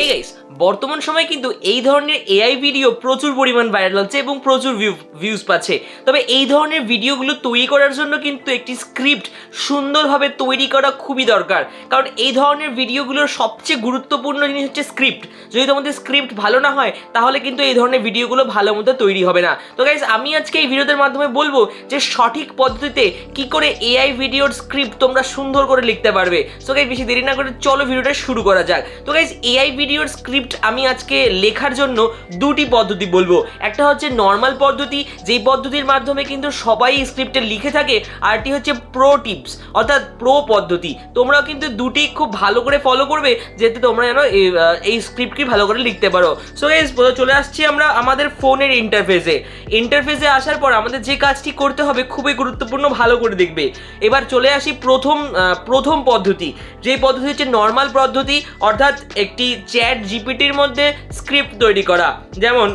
Hey guys বর্তমান সময়ে কিন্তু এই ধরনের এআই ভিডিও প্রচুর পরিমাণ ভাইরাল হচ্ছে এবং প্রচুর ভিউ ভিউজ পাচ্ছে। তবে এই ধরনের ভিডিওগুলো তৈরি করার জন্য কিন্তু একটি স্ক্রিপ্ট সুন্দরভাবে তৈরি করা খুবই দরকার। কারণ এই ধরনের ভিডিওগুলোর সবচেয়ে গুরুত্বপূর্ণ জিনিস হচ্ছে স্ক্রিপ্ট যদি তোমাদের স্ক্রিপ্ট ভালো না হয়, তাহলে কিন্তু এই ধরনের ভিডিওগুলো ভালো মতো তৈরি হবে না। তো গাইজ আমি আজকে এই ভিডিওদের মাধ্যমে বলব যে সঠিক পদ্ধতিতে কি করে এআই ভিডিওর স্ক্রিপ্ট তোমরা সুন্দর করে লিখতে পারবে। সো গাইজ বেশি দেরি না করে চলো ভিডিওটা শুরু করা যাক। তো গাইজ এআই ভিডিওর স্ক্রিপ্ট আমি আজকে লেখার জন্য দুটি পদ্ধতি বলব। একটা হচ্ছে নর্মাল পদ্ধতি, যেই পদ্ধতির মাধ্যমে কিন্তু সবাই স্ক্রিপ্টে লিখে থাকে আরটি হচ্ছে প্রো টিপস অর্থাৎ প্রো পদ্ধতি। তোমরাও কিন্তু দুটি খুব ভালো করে ফলো করবে যেহেতু তোমরা যেন এই- স্ক্রিপ্টটি ভালো করে লিখতে পারো। সো এই চলে আসছি আমরা আমাদের ফোনের ইন্টারফেসে ইন্টারফেসে আসার পর আমাদের যে কাজটি করতে হবে খুবই গুরুত্বপূর্ণ, ভালো করে দেখবে। এবার চলে আসি প্রথম প্রথম পদ্ধতি। যে পদ্ধতি হচ্ছে নর্মাল পদ্ধতি, অর্থাৎ একটি চ্যাট জিপিটির মধ্যে স্ক্রিপ্ট তৈরি করা। যেমন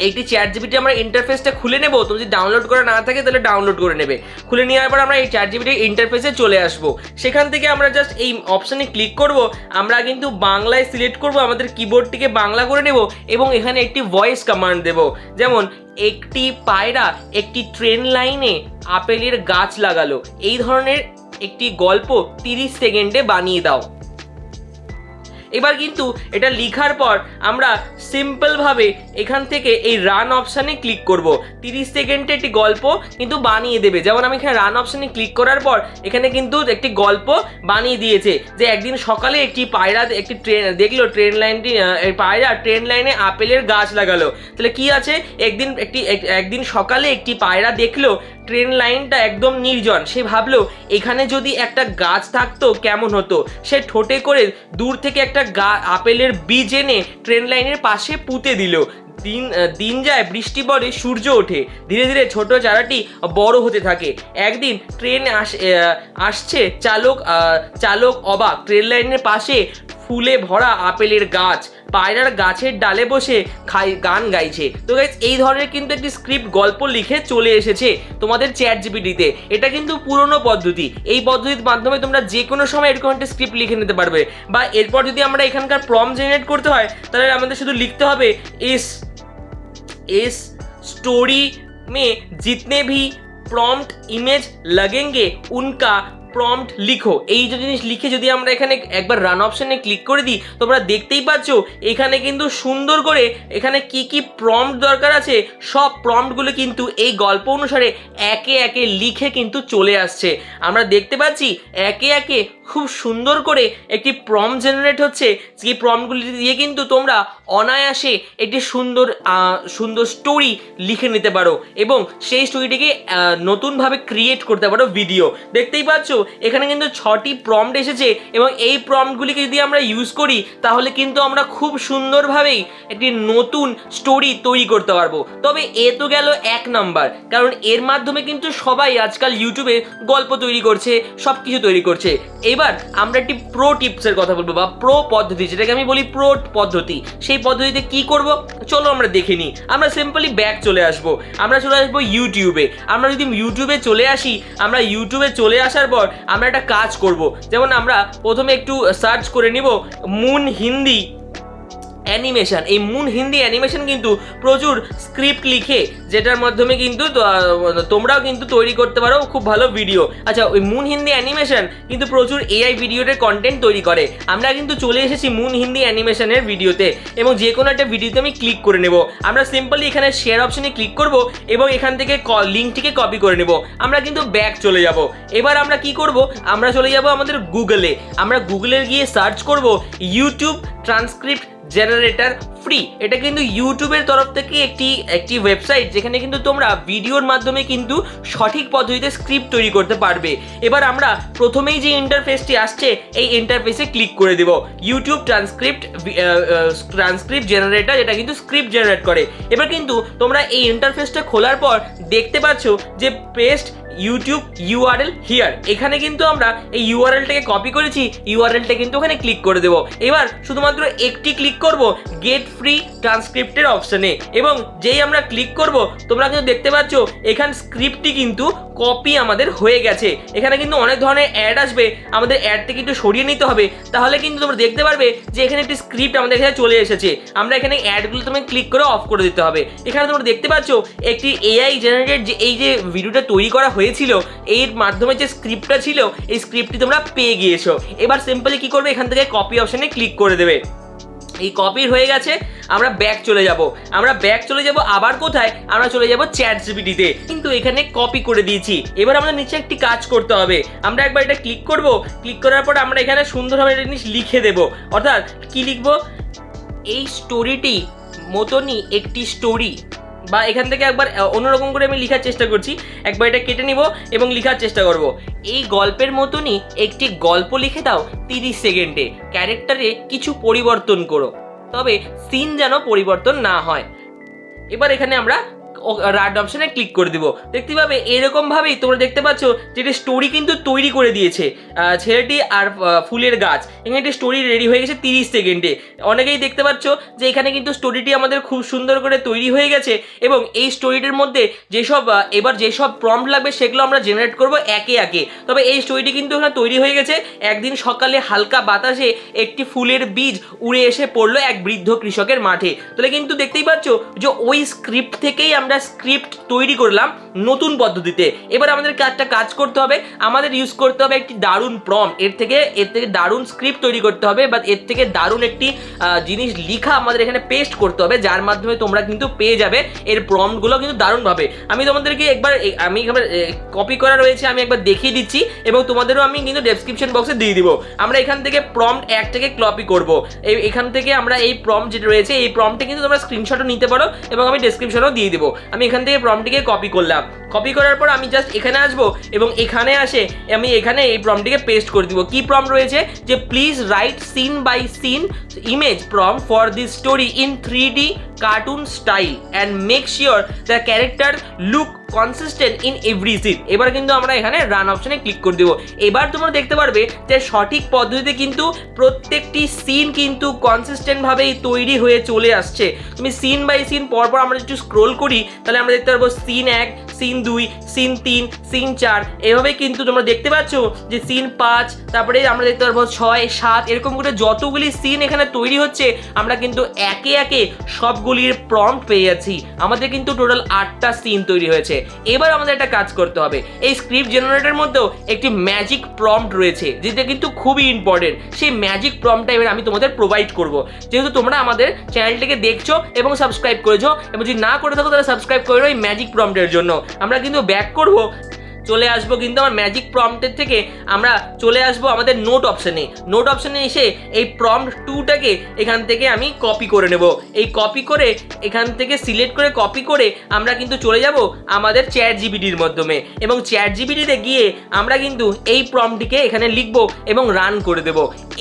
একটি চ্যাট জিপিটি আমরা ইন্টারফেসটা খুলে নেব। তুমি যদি ডাউনলোড করা না থাকে, তাহলে ডাউনলোড করে নেবে। খুলে নেওয়ার পর আমরা এই চ্যাট জিপিটির ইন্টারফেসে চলে আসব। সেখান থেকে আমরা জাস্ট এই অপশানে ক্লিক করব। আমরা কিন্তু বাংলায় সিলেক্ট করব, আমাদের কিবোর্ডটিকে বাংলা করে নেব এবং এখানে একটি ভয়েস কমান্ড দেব। যেমন, একটি পায়রা একটি ট্রেন লাইনে আপেলের গাছ লাগালো। এই ধরনের একটি গল্প তিরিশ সেকেন্ডে বানিয়ে দাও। এবার কিন্তু এটা লিখার পর আমরা সিম্পলভাবে এখান থেকে এই রান অপশানে ক্লিক করব। তিরিশ সেকেন্ডে একটি গল্প কিন্তু বানিয়ে দেবে। যেমন আমি এখানে রান অপশানে ক্লিক করার পর এখানে কিন্তু একটি গল্প বানিয়ে দিয়েছে যে একদিন সকালে একটি পায়রা একটি ট্রেন দেখল ট্রেন লাইনটি পায়রা ট্রেন লাইনে আপেলের গাছ লাগালো। তাহলে কি আছে? একদিন একটি, এক- একদিন সকালে একটি পায়রা দেখল ট্রেন লাইনটা একদম নির্জন। সে ভাবলো, এখানে যদি একটা গাছ থাকতো, কেমন হতো? সে ঠোঁটে করে দূর থেকে একটা গা, আপেলের বীজ এনে ট্রেন লাইনের পাশে পুঁতে দিল। দিন দিন যায়, বৃষ্টি পড়ে, সূর্য ওঠে। ধীরে ধীরে ছোট চারাটি বড় হতে থাকে। একদিন ট্রেন আস আসছে, চালক চালক অবাক। ট্রেন লাইনের পাশে ফুলে ভরা আপেলের গাছ। পায়রার গাছের ডালে বসে খাই গান গাইছে তো গাইজ এই ধরনের কিন্তু একটি স্ক্রিপ্ট গল্প লিখে চলে এসেছে তোমাদের চ্যাট জিপিটিতে এটা কিন্তু পুরনো পদ্ধতি এই পদ্ধতির মাধ্যমে তোমরা যে কোনো সময় এরকম একটা স্ক্রিপ্ট লিখে নিতে পারবে বা এরপর যদি আমরা এখানকার প্রম জেনারেট করতে হয় তাহলে আমাদের শুধু লিখতে হবে ইস इस स्टोरी में जितने भी प्रॉम्प्ट इमेज लगेंगे उनका প্রম্পট লিখো। এই যে জিনিস লিখে যদি আমরা এখানে একবার রান অপশনে ক্লিক করে দিই, তোমরা দেখতেই পাচ্ছ, এখানে কিন্তু সুন্দর করে এখানে কি কি প্রম্পট দরকার আছে, সব প্রম্পটগুলো কিন্তু এই গল্প অনুসারে একে একে লিখে কিন্তু চলে আসছে। আমরা দেখতে পাচ্ছি, একে একে খুব সুন্দর করে একটি প্রম জেনারেট হচ্ছে। যে প্রমগুলি দিয়ে কিন্তু তোমরা অনায়াসে একটি সুন্দর সুন্দর স্টোরি লিখে নিতে পারো এবং সেই স্টোরিটিকে নতুনভাবে ক্রিয়েট করতে পারো ভিডিও দেখতেই পাচ্ছ এখানে কিন্তু ছটি প্রম্পট এসেছে এবং এই প্রম্পটগুলিকে যদি আমরা ইউজ করি, তাহলে কিন্তু আমরা খুব সুন্দরভাবেই একটি নতুন স্টোরি তৈরি করতে পারব। তবে এ তো গেল এক নাম্বার কারণ এর মাধ্যমে কিন্তু সবাই আজকাল ইউটিউবে গল্প তৈরি করছে সব কিছু তৈরি করছে। এবার আমরা একটি প্রো টিপসের কথা বলব, বা প্রো পদ্ধতি, যেটাকে আমি বলি প্রো পদ্ধতি। সেই পদ্ধতিতে কি করব? চলো আমরা দেখে নিই। আমরা সিম্পলি ব্যাক চলে আসব। আমরা চলে আসব ইউটিউবে আমরা যদি ইউটিউবে চলে আসি, আমরা ইউটিউবে চলে আসার পর আমরা একটা কাজ করব। যেমন আমরা প্রথমে একটু সার্চ করে নিব মুন হিন্দি। অ্যানিমেশন। এই মুন হিন্দি অ্যানিমেশন কিন্তু প্রচুর স্ক্রিপ্ট লিখে, যেটার মাধ্যমে কিন্তু তোমরাও কিন্তু তৈরি করতে পারো, খুব ভালো ভিডিও আচ্ছা ওই মুন হিন্দি অ্যানিমেশন কিন্তু প্রচুর এআই ভিডিওতে কন্টেন্ট তৈরি করে। আমরা কিন্তু চলে এসেছি মুন হিন্দি অ্যানিমেশনের ভিডিওতে এবং যে কোনো একটা ভিডিওতে আমি ক্লিক করে নেব। আমরা সিম্পলি এখানে শেয়ার অপশনে ক্লিক করব, এবং এখান থেকে লিঙ্কটিকে কপি করে নেব। আমরা কিন্তু ব্যাক চলে যাব। এবার আমরা কি করব? আমরা চলে যাব আমাদের গুগলে আমরা গুগলে গিয়ে সার্চ করব ইউটিউব ট্রান্সক্রিপ্ট জেনারেটর ফ্রি এটা কিন্তু ইউটিউবের তরফ থেকে একটি একটি ওয়েবসাইট যেখানে কিন্তু তোমরা ভিডিওর মাধ্যমে কিন্তু সঠিক পদ্ধতিতে স্ক্রিপ্ট তৈরি করতে পারবে। এবার আমরা প্রথমেই যে ইন্টারফেসটি আসছে, এই ইন্টারফেসে ক্লিক করে দেব। ইউটিউব ট্রান্সক্রিপ্ট ট্রান্সক্রিপ্ট জেনারেটর এটা কিন্তু স্ক্রিপ্ট জেনারেট করে। এবার কিন্তু তোমরা এই ইন্টারফেসটা খোলার পর দেখতে পাচ্ছ যে পেস্ট ইউটিউব ইউআরএল হিয়ার এখানে কিন্তু আমরা এই ইউআরএলটাকে কপি করেছি ইউআরএলটা কিন্তু ওখানে ক্লিক করে দেবো। এবার শুধুমাত্র একটি ক্লিক করব গেট ফ্রি ট্রান্সক্রিপ্টের অপশানে এবং যেই আমরা ক্লিক করব, তোমরা কিন্তু দেখতে পাচ্ছ, এখান স্ক্রিপ্টটি কিন্তু কপি আমাদের হয়ে গেছে। এখানে কিন্তু অনেক ধরনের অ্যাড আসবে, আমাদের অ্যাড থেকে একটু সরিয়ে নিতে হবে। তাহলে কিন্তু তোমরা দেখতে পারবে যে এখানে একটি স্ক্রিপ্ট আমাদের এখানে চলে এসেছে। আমরা এখানে অ্যাডগুলো তুমি ক্লিক করে অফ করে দিতে হবে। এখানে তোমরা দেখতে পাচ্ছ, একটি এআই জেনারেটেড যে, এই যে ভিডিওটা তৈরি করা হয়েছিল, এর মাধ্যমে যে স্ক্রিপ্টটা ছিল, এই স্ক্রিপ্টটি তোমরা পেয়ে গিয়েছো। এবার সিম্পলি কি করবে? এখান থেকে কপি অপশনে ক্লিক করে দেবে। এই কপির হয়ে গেছে, আমরা ব্যাক চলে যাব। আমরা ব্যাক চলে যাব আবার কোথায়? আমরা চলে যাব চ্যাট জিপিটিতে কিন্তু এখানে কপি করে দিয়েছি। এবার আমাদের নিচে একটি কাজ করতে হবে। আমরা একবার এটা ক্লিক করব। ক্লিক করার পর আমরা এখানে সুন্দরভাবে একটা জিনিস লিখে দেব। অর্থাৎ কি লিখব? এই স্টোরিটি মতনই একটি স্টোরি বা এখান থেকে একবার অন্যরকম করে আমি লেখার চেষ্টা করছি। একবার এটা কেটে নিব এবং লেখার চেষ্টা করব। এই গল্পের মতনই একটি গল্প লিখে দাও তিরিশ সেকেন্ডে। ক্যারেক্টারে কিছু পরিবর্তন করো। তবে সিন যেন পরিবর্তন না হয়। এবার এখানে আমরা রাইট অপশনে ক্লিক করে দিব। দেখতে পাবে, এরকম ভাবেই তোমরা দেখতে পাচ্ছ যেটি স্টোরি কিন্তু তৈরি করে দিয়েছে। ছেলেটি আর ফুলের গাছ। এখানে একটি স্টোরি রেডি হয়ে গেছে তিরিশ সেকেন্ডে অনেকেই দেখতে পাচ্ছ যে এখানে কিন্তু স্টোরিটি আমাদের খুব সুন্দর করে তৈরি হয়ে গেছে এবং এই স্টোরিটির মধ্যে যেসব এবার যেসব প্রম্পট লাগবে সেগুলো আমরা জেনারেট করব একে একে। তবে এই স্টোরিটি কিন্তু এখানে তৈরি হয়ে গেছে। একদিন সকালে হালকা বাতাসে একটি ফুলের বীজ উড়ে এসে পড়ল এক বৃদ্ধ কৃষকের মাঠে। তাহলে কিন্তু দেখতেই পাচ্ছ যে ওই স্ক্রিপ্ট থেকেই আমরা স্ক্রিপ্ট তৈরি করলাম নতুন পদ্ধতিতে। এবার আমাদের একটা কাজ করতে হবে, আমাদের ইউজ করতে হবে একটি দারুণ প্রম এর থেকে এর থেকে দারুণ স্ক্রিপ্ট তৈরি করতে হবে বা এর থেকে দারুণ একটি জিনিস লিখা আমাদের এখানে পেস্ট করতে হবে, যার মাধ্যমে তোমরা কিন্তু পেয়ে যাবে এর প্রমগুলো কিন্তু দারুণভাবে। আমি তোমাদেরকে একবার আমি কপি করা রয়েছে, আমি একবার দেখিয়ে দিচ্ছি, এবং তোমাদেরও আমি কিন্তু ডেসক্রিপশন বক্সে দিয়ে দিব। আমরা এখান থেকে প্রম্পট এক থেকে কপি করব। এখান থেকে আমরা এই প্রম্পট যেটা রয়েছে, এই প্রম্পটে কিন্তু তোমরা স্ক্রিনশটও নিতে পারো, এবং আমি ডেসক্রিপশনও দিয়ে দিব। আমি এখান থেকে প্রমটিকে কপি করলাম। কপি করার পর আমি জাস্ট এখানে আসব এবং এখানে আসে আমি এখানে এই প্রমটিকে পেস্ট করে দিব। কি প্রম রয়েছে? যে please write scene by scene image prompt for this story in three D cartoon style and make sure the character look consistent in every scene এবার কিন্তু আমরা এখানে রান অপশনে ক্লিক করে দেবো। এবার তোমরা দেখতে পারবে যে সঠিক পদ্ধতিতে কিন্তু প্রত্যেকটি সিন কিন্তু কনসিস্টেন্টভাবেই তৈরি হয়ে চলে আসছে। তুমি সিন বাই সিন পরপর আমরা যদি স্ক্রোল করি, তাহলে আমরা দেখতে পারব সিন এক সিন দুই, সিন তিন, সিন চার। এভাবে কিন্তু তোমরা দেখতে পাচ্ছ যে সিন পাঁচ, তারপরে আমরা দেখতে পারব ছয়, সাত, এরকম করে যতগুলি সিন এখানে তৈরি হচ্ছে, আমরা কিন্তু একে একে সবগুলির প্রম্পট পেয়ে যাচ্ছি। আমাদের কিন্তু টোটাল আটটা সিন তৈরি হয়েছে। এবার আমাদের একটা কাজ করতে হবে। এই স্ক্রিপ্ট জেনারেটরের মধ্যেও একটি ম্যাজিক প্রম্পট রয়েছে, যেটা কিন্তু খুবই ইম্পর্টেন্ট সেই ম্যাজিক প্রম্পটটা এবার আমি তোমাদের প্রোভাইড করব। যেহেতু তোমরা আমাদের চ্যানেলটিকে দেখছ এবং সাবস্ক্রাইব করেছ, এবং যদি না করে থাকো, তাহলে সাবস্ক্রাইব করে নাও এই ম্যাজিক প্রম্পটের জন্য। আমরা কিন্তু ব্যাক করব। চলে আসব কিন্তু আমার ম্যাজিক প্রম্পটের থেকে আমরা চলে আসব আমাদের নোট অপশানে নোট অপশানে এসে এই প্রম্পট টুটাকে এখান থেকে আমি কপি করে নেব। এই কপি করে এখান থেকে সিলেক্ট করে কপি করে আমরা কিন্তু চলে যাব আমাদের চ্যাট জিবিটির মাধ্যমে। এবং চ্যাট জিবিটিতে গিয়ে আমরা কিন্তু এই প্রম্পটিকে এখানে লিখব এবং রান করে দেব।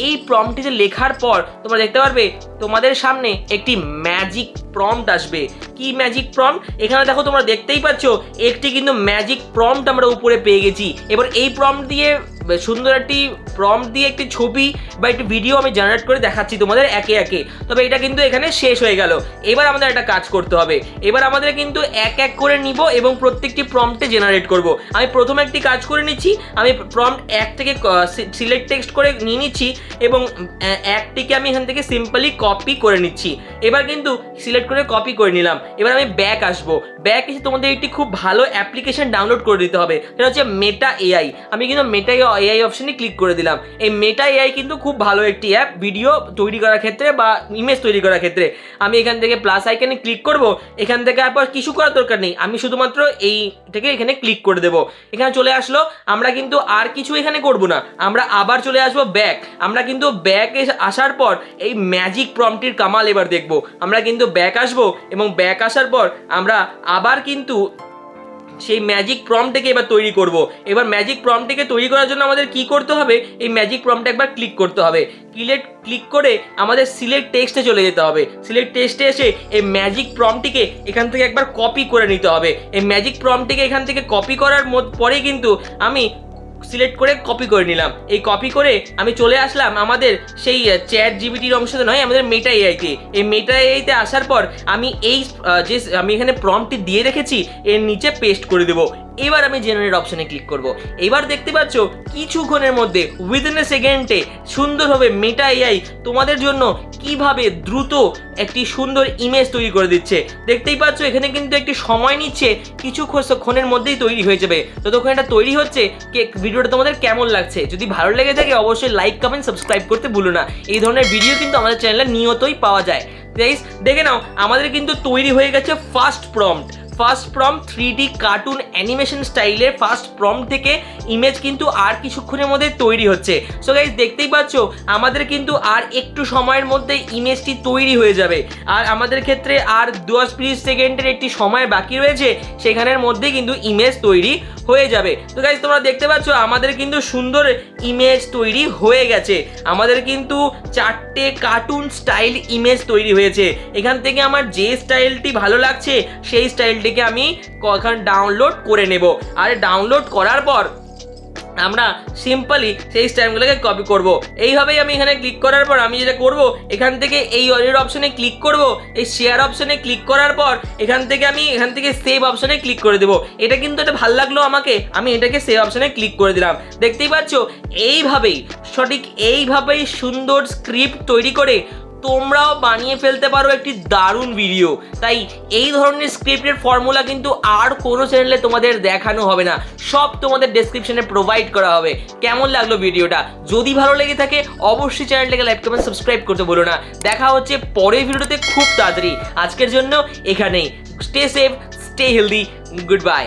এই প্রম্পটিতে লেখার পর তোমরা দেখতে পারবে তোমাদের সামনে একটি ম্যাজিক প্রম্পট আসবে। কি ম্যাজিক প্রম্পট এখানে দেখো তোমরা দেখতেই পাচ্ছ, একটি কিন্তু ম্যাজিক প্রম্পট আমরা উপরে পেয়ে গেছি। এবার এই প্রম্পট দিয়ে, সুন্দর একটি প্রম্পট দিয়ে একটি ছবি বা একটি ভিডিও আমি জেনারেট করে দেখাচ্ছি তোমাদের একে একে। তবে এটা কিন্তু এখানে শেষ হয়ে গেল। এবার আমাদের একটা কাজ করতে হবে। এবার আমাদের কিন্তু এক এক করে নিব এবং প্রত্যেকটি প্রম্পটে জেনারেট করব। আমি প্রথম একটি কাজ করে নিচ্ছি। আমি প্রম্পট এক থেকে সিলেক্ট টেক্সট করে নিয়ে নিচ্ছি এবং একটিকে আমি এখান থেকে সিম্পলি কপি করে নিচ্ছি। এবার কিন্তু সিলেক্ট করে কপি করে নিলাম। এবার আমি ব্যাক আসব। ব্যাক এসে তোমাদের একটি খুব ভালো অ্যাপ্লিকেশন ডাউনলোড করে দিতে হবে। সেটা হচ্ছে মেটা এআই আমি কিন্তু মেটা এআই অপশনে ক্লিক করে দিলাম। এই মেটা এআই কিন্তু খুব ভালো একটি অ্যাপ ভিডিও তৈরি করার ক্ষেত্রে বা ইমেজ তৈরি করার ক্ষেত্রে। আমি এখান থেকে প্লাস আইকনে ক্লিক করব। এখান থেকে আর কিছু করার দরকার নেই। আমি শুধুমাত্র এই থেকে এখানে ক্লিক করে দেবো। এখানে চলে আসলো, আমরা কিন্তু আর কিছু এখানে করব না। আমরা আবার চলে আসব ব্যাক আমরা কিন্তু ব্যাক আসার পর এই ম্যাজিক প্রম্পটির কামাল এবার দেখব। আমরা কিন্তু ব্যাক আসব এবং ব্যাক আসার পর আমরা আবার কিন্তু সেই ম্যাজিক প্রমটাকে এবার তৈরি করব। এবার ম্যাজিক প্রমটাকে তৈরি করার জন্য আমাদের কি করতে হবে? এই ম্যাজিক প্রমটা একবার ক্লিক করতে হবে। ক্লিক ক্লিক করে আমাদের সিলেক্ট টেক্সটে চলে যেতে হবে। সিলেক্ট টেক্সটে এসে এই ম্যাজিক প্রমটিকে এখান থেকে একবার কপি করে নিতে হবে। এই ম্যাজিক প্রমটিকে এখান থেকে কপি করার পরেই কিন্তু আমি সিলেক্ট করে কপি করে নিলাম। এই কপি করে আমি চলে আসলাম আমাদের সেই চ্যাট জিবিটির অংশতে নয়, আমাদের মেটা এআইতে এই মেটা এআইতে আসার পর আমি এই যে, আমি এখানে প্রম্পটি দিয়ে রেখেছি, এর নিচে পেস্ট করে দেবো। এবার আমি জেনারেট অপশনে ক্লিক করব। এবার দেখতে পাচ্ছ, কিছুক্ষণের মধ্যে উইদিন এ সেকেন্ডে সুন্দরভাবে মেটা এআই তোমাদের জন্য কীভাবে দ্রুত একটি সুন্দর ইমেজ তৈরি করে দিচ্ছে। দেখতেই পাচ্ছ, এখানে কিন্তু একটি সময় নিচ্ছে, কিছু ক্ষণের মধ্যেই তৈরি হয়ে যাবে। ততক্ষণ এটা তৈরি হচ্ছে, কে, ভিডিওটা তোমাদের কেমন লাগছে? যদি ভালো লেগে থাকে, অবশ্যই লাইক কমেন্ট সাবস্ক্রাইব করতে ভুলো না। এই ধরনের ভিডিও কিন্তু আমাদের চ্যানেলে নিয়তই পাওয়া যায়। দেখে নাও, আমাদের কিন্তু তৈরি হয়ে গেছে first prompt first prompt three D cartoon animation স্টাইলের ফার্স্ট প্রম থেকে ইমেজ কিন্তু আর কিছুক্ষণের মধ্যে তৈরি হচ্ছে। সো গাইজ দেখতেই পাচ্ছ, আমাদের কিন্তু আর একটু সময়ের মধ্যে ইমেজটি তৈরি হয়ে যাবে। আর আমাদের ক্ষেত্রে আর দশ তিরিশ সেকেন্ডের একটি সময় বাকি রয়েছে, সেখানের মধ্যে কিন্তু ইমেজ তৈরি হয়ে যাবে। তো গাইজ তোমরা দেখতে পাচ্ছ, আমাদের কিন্তু সুন্দর ইমেজ তৈরি হয়ে গেছে। আমাদের কিন্তু চারটে কার্টুন স্টাইল ইমেজ তৈরি হয়েছে। এখান থেকে আমার যে স্টাইলটি ভালো লাগছে, সেই স্টাইলটিকে আমি এখন ডাউনলোড করে নেব। আর ডাউনলোড করার পর আমরা সিম্পলি সেই স্টাইলগুলোকে কপি করব। এইভাবেই আমি এখানে ক্লিক করার পর আমি যেটা করব, এখান থেকে এই অডিওর অপশনে ক্লিক করব, এই শেয়ার অপশনে ক্লিক করার পর এখান থেকে আমি এখান থেকে সেভ অপশনে ক্লিক করে দেবো। এটা কিন্তু এটা ভালো লাগল আমাকে, আমি এটাকে সেভ অপশনে ক্লিক করে দিলাম। দেখতেই পাচ্ছ, এইভাবেই, সঠিক এইভাবেই সুন্দর স্ক্রিপ্ট তৈরি করে তোমরাও বানিয়ে ফেলতে পারো একটি দারুণ ভিডিও তাই এই ধরনের স্ক্রিপ্টের ফর্মুলা কিন্তু আর কোনো চ্যানেলে তোমাদের দেখানো হবে না। সব তোমাদের ডেসক্রিপশনে প্রোভাইড করা হবে। কেমন লাগল ভিডিওটা যদি ভালো লেগে থাকে, অবশ্যই চ্যানেলটাকে লাইক কমেন্ট সাবস্ক্রাইব করতে বলো না। দেখা হচ্ছে পরের ভিডিওতে খুব তাড়াতাড়ি। আজকের জন্য এখানেই। Stay safe stay healthy goodbye